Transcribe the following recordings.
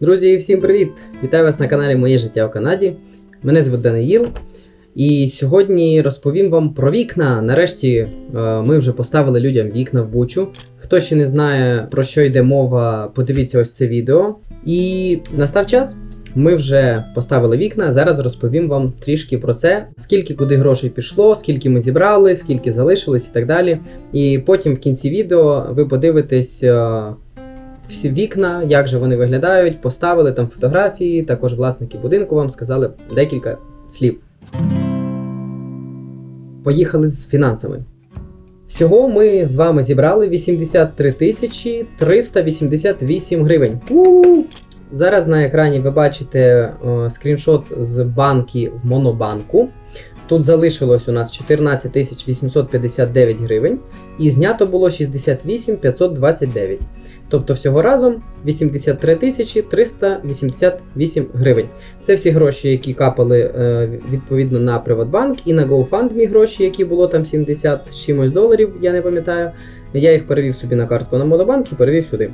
Друзі, всім привіт! Вітаю вас на каналі Моє життя в Канаді. Мене звуть Даниїл. І сьогодні розповім вам про вікна. Нарешті е, ми вже поставили людям вікна в бучу. Хто ще не знає про що йде мова, подивіться ось це відео. І настав час. Ми вже поставили вікна. Зараз розповім вам трішки про це, скільки куди грошей пішло, скільки ми зібрали, скільки залишилось і так далі. І потім в кінці відео ви подивитесь е, всі вікна, як же вони виглядають, поставили там фотографії, також власники будинку вам сказали декілька слів. Поїхали з фінансами. Всього ми з вами зібрали 83 тисячі 388 гривень. Зараз на екрані ви бачите е, скріншот з банки в Монобанку. Тут залишилось у нас 14 859 гривень, і знято було 68 529. Тобто всього разом 83 388 гривень. Це всі гроші, які капали е, відповідно на Приватбанк, і на GoFundMe гроші, які було там 70 чимось доларів, я не пам'ятаю. Я їх перевів собі на картку на Монобанк і перевів сюди.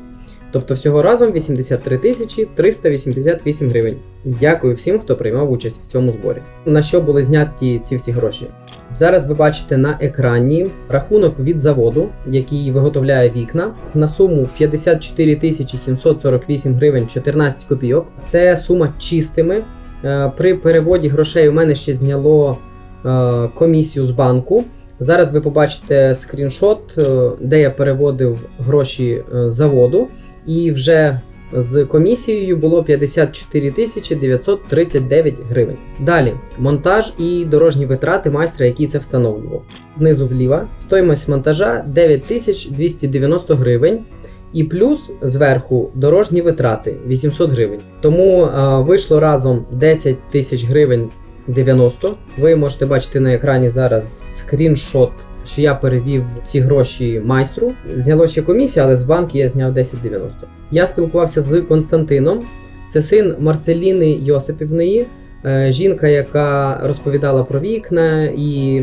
Тобто всього разом 83 тисячі 388 гривень. Дякую всім, хто приймав участь в цьому зборі. На що були зняті ці всі гроші? Зараз ви бачите на екрані рахунок від заводу, який виготовляє вікна, на суму 54 тисячі 748 гривень 14 копійок. Це сума чистими. Е, При переводі грошей у мене ще зняло е, комісію з банку. Зараз ви побачите скріншот, е, де я переводив гроші заводу, і вже з комісією було 54 тисячі 939 гривень. Далі монтаж і дорожні витрати майстра, який це встановлював. Знизу зліва стоїмость монтажа 9290 гривень. І плюс зверху дорожні витрати 800 гривень. Тому е, вийшло разом 10 тисяч гривень 90. Ви можете бачити на екрані зараз скріншот, що я перевів ці гроші майстру. Зняло ще комісія, але з банки я зняв 10,90. Я спілкувався з Константином. Це син Марцеліни Йосипівної, е, жінка, яка розповідала про вікна і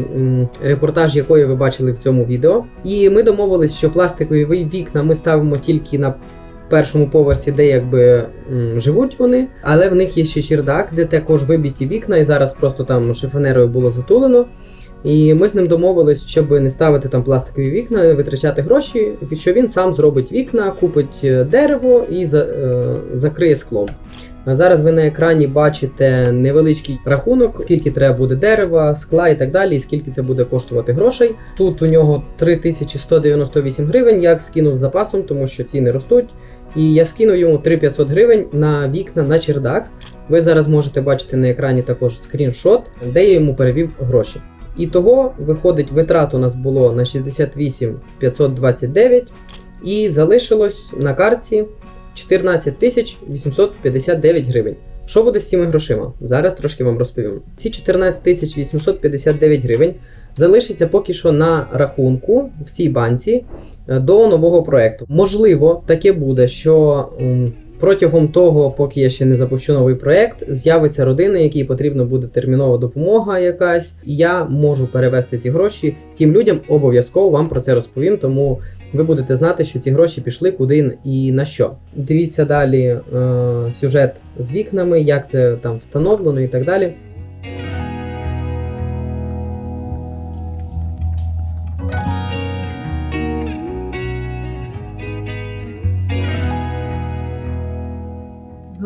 репортаж якої ви бачили в цьому відео. І ми домовились, що пластикові вікна ми ставимо тільки на першому поверсі, де якби живуть вони, але в них є ще чердак, де також вибиті вікна, і зараз просто там шифонерою було затулено. І ми з ним домовились, щоб не ставити там пластикові вікна, не витрачати гроші, що він сам зробить вікна, купить е, дерево і за, е, закриє склом. Зараз ви на екрані бачите невеличкий рахунок, скільки треба буде дерева, скла і так далі, і скільки це буде коштувати грошей. Тут у нього 3198 гривень, я скинув запасом, тому що ціни ростуть. І я скинув йому 3500 гривень на вікна на чердак. Ви зараз можете бачити на екрані також скріншот, де я йому перевів гроші. І того виходить, витрат у нас було на 68 529 і залишилось на карті 14 тисяч 859 гривень. Що буде з цими грошима? Зараз трошки вам розповім. Ці 14 тисяч 859 гривень залишиться поки що на рахунку в цій банці е, до нового проекту. Можливо, таке буде, що протягом того, поки я ще не запущу новий проект, з'явиться родина, якій потрібна буде термінова допомога якась, і я можу перевести ці гроші тим людям. Обов'язково вам про це розповім, тому ви будете знати, що ці гроші пішли куди і на що. Дивіться далі е, сюжет з вікнами, як це там встановлено і так далі.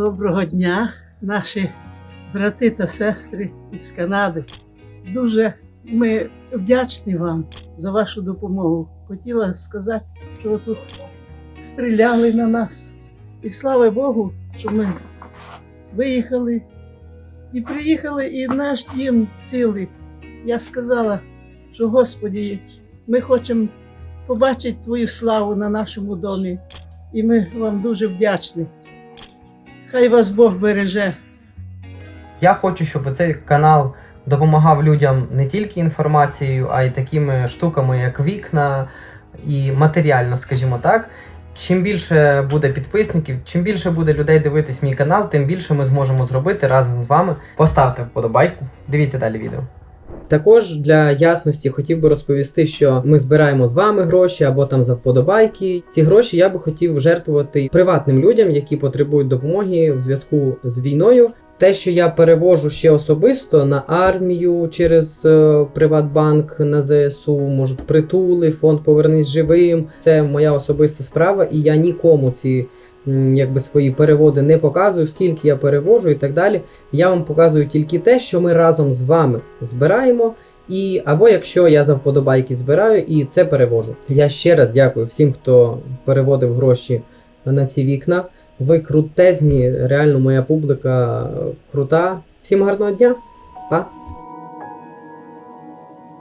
Доброго дня, наші брати та сестри із Канади. Дуже ми вдячні вам за вашу допомогу. Хотіла сказати, що ви тут стріляли на нас. І слава Богу, що ми виїхали і приїхали, і наш дім цілий. Я сказала, що Господі, ми хочемо побачити Твою славу на нашому домі, і ми вам дуже вдячні. Хай вас Бог береже. Я хочу, щоб цей канал допомагав людям не тільки інформацією, а й такими штуками, як вікна і матеріально, скажімо так. Чим більше буде підписників, чим більше буде людей дивитись мій канал, тим більше ми зможемо зробити разом з вами. Поставте вподобайку. Дивіться далі відео. Також для ясності хотів би розповісти, що ми збираємо з вами гроші або там за вподобайки. Ці гроші я би хотів жертвувати приватним людям, які потребують допомоги в зв'язку з війною. Те, що я перевожу ще особисто на армію через е, Приватбанк на ЗСУ, можуть притули, фонд Повернись живим. Це моя особиста справа, і я нікому ці якби свої переводи не показую, скільки я перевожу і так далі. Я вам показую тільки те, що ми разом з вами збираємо. І або якщо я за вподобайки збираю і це перевожу. Я ще раз дякую всім, хто переводив гроші на ці вікна. Ви крутезні, реально моя публіка е, крута. Всім гарного дня, па!